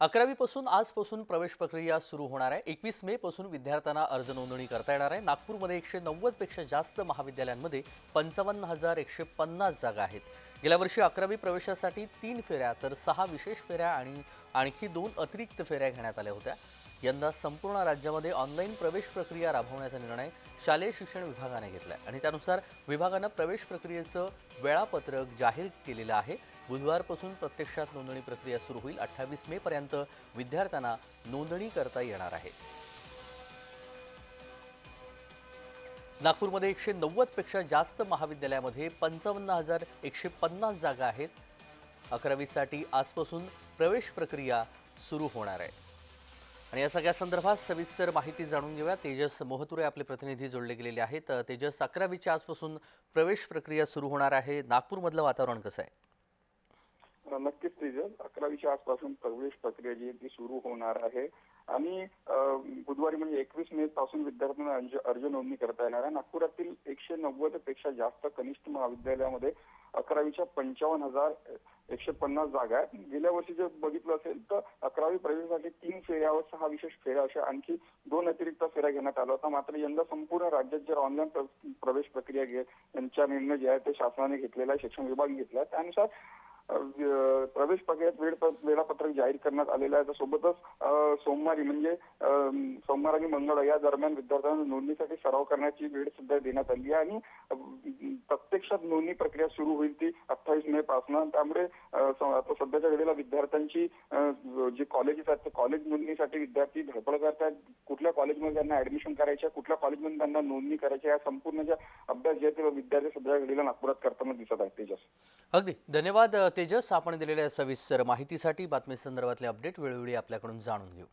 अकरावीपासून आजपासून प्रवेश प्रक्रिया सुरू होणार आहे. एकवीस मे पासून विद्यार्थ्यांना अर्ज नोंदणी करता येणार आहे. नागपूरमध्ये एकशे नव्वदपेक्षा जास्त महाविद्यालयांमध्ये पंचावन्न हजार एकशे पन्नास जागा आहेत. गेल्या वर्षी अकरावी प्रवेशासाठी तीन फेऱ्या तर सहा विशेष फेऱ्या आणि आणखी दोन अतिरिक्त फेऱ्या घेण्यात आल्या होत्या. यंदा संपूर्ण राज्यामध्ये ऑनलाईन प्रवेश प्रक्रिया राबवण्याचा निर्णय शालेय शिक्षण विभागाने घेतला आहे आणि त्यानुसार विभागानं प्रवेश प्रक्रियेचं वेळापत्रक जाहीर केलेलं आहे. बुधवारपासून प्रत्यक्षात नोंदणी प्रक्रिया सुरू होईल. अठ्ठावीस मे पर्यंत विद्यार्थ्यांना नोंदणी करता येणार आहे. नागपूरमध्ये एकशे नव्वदपेक्षा जास्त महाविद्यालयामध्ये पंचावन्न हजार एकशे पन्नास जागा आहेत. अकरावीसाठी आजपासून प्रवेश प्रक्रिया सुरू होणार आहे. आणि या सगळ्या संदर्भात सविस्तर माहिती जाणून घेऊया. तेजस मोहतुरे आपले प्रतिनिधी जोडले गेलेले आहेत. तेजस अकरावीच्या आजपासून प्रवेश प्रक्रिया सुरू होणार आहे. नागपूरमधलं वातावरण कसं आहे? नक्कीच तेजल अकरावीच्या आजपासून प्रवेश प्रक्रिया जी आहे ती सुरू होणार आहे. आणि बुधवारी म्हणजे एकवीस मे पासून विद्यार्थ्यांना अर्ज नोंदणी करता येणार आहे. नागपुरातील एकशे नव्वदपेक्षा जास्त कनिष्ठ महाविद्यालयामध्ये अकरावीच्या पंचावन्न हजार एकशे पन्नास जागा आहेत. गेल्या वर्षी जर बघितलं असेल तर अकरावी प्रवेशासाठी तीन फेऱ्या व सहा विशेष फेऱ्या अशा आणखी दोन अतिरिक्त फेऱ्या घेण्यात आल्या होता मात्र यंदा संपूर्ण राज्यात जर ऑनलाईन प्रवेश प्रक्रिया घे यांचा निर्णय जे आहे ते शासनाने घेतलेला आहे शिक्षण विभाग घेतला आहे. त्यानुसार प्रवेश प्रक्रियेत वेळ वेळापत्रक जाहीर करण्यात आलेलं आहे. सोबतच सोमवारी म्हणजे आणि या दरम्यान विद्यार्थ्यांना नोंदणीसाठी सराव करण्याची वेळ सुद्धा देण्यात आली आहे. आणि प्रत्यक्षात नोंदणी प्रक्रिया सुरू होईल ती अठ्ठावीस मे पासून. त्यामुळे आता सध्याच्या वेळेला विद्यार्थ्यांची जे कॉलेजेस आहेत कॉलेज नोंदणीसाठी विद्यार्थी धडपड करतात. कुठल्या कॉलेजमध्ये त्यांना ऍडमिशन करायच्या आहे, कुठल्या कॉलेजमध्ये त्यांना नोंदणी करायची या संपूर्ण ज्या अभ्यास जे आहेत ते विद्यार्थी सध्याच्या वेळेला नागपुरात करताना दिसत आहेत. तेजस. अगदी. धन्यवाद तेजस. आपण दिलेल्या सविस्तर माहितीसाठी बातमी संदर्भातले अपडेट वेळोवेळी आपल्याकडून जाणून घेऊ.